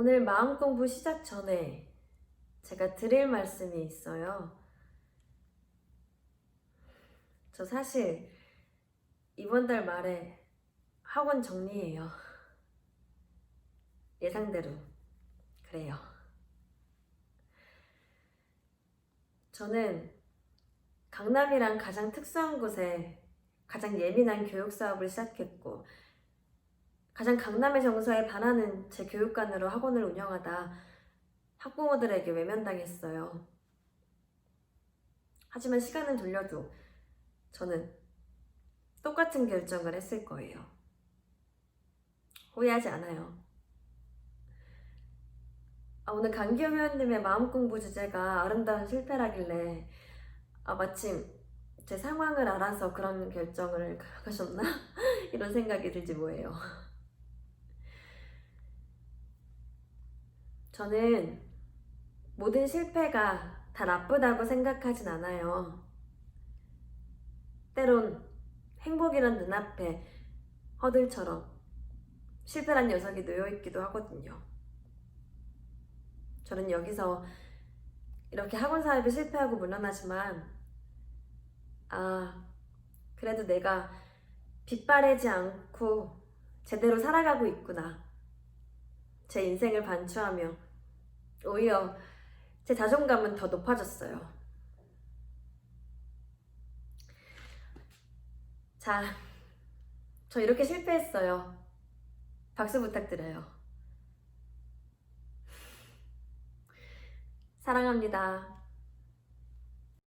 오늘 마음 공부 시작 전에 제가 드릴 말씀이 있어요. 저 사실 이번 달 말에 학원 정리해요. 예상대로. 그래요. 저는 강남이랑 가장 특수한 곳에 가장 예민한 교육 사업을 시작했고, 가장 강남의 정서에 반하는 제 교육관으로 학원을 운영하다 학부모들에게 외면당했어요. 하지만 시간을 돌려도 저는 똑같은 결정을 했을 거예요. 후회하지 않아요. 아, 오늘 강기영 회원님의 마음 공부 주제가 아름다운 실패라길래 아, 마침 제 상황을 알아서 그런 결정을 하셨나? 이런 생각이 들지 뭐예요. 저는 모든 실패가 다 나쁘다고 생각하진 않아요. 때론 행복이란 눈앞에 허들처럼 실패란 녀석이 놓여있기도 하거든요. 저는 여기서 이렇게 학원 사업에 실패하고 물러나지만, 아, 그래도 내가 빗바래지 않고 제대로 살아가고 있구나. 제 인생을 반추하며 오히려 제 자존감은 더 높아졌어요. 자, 저 이렇게 실패했어요. 박수 부탁드려요. 사랑합니다.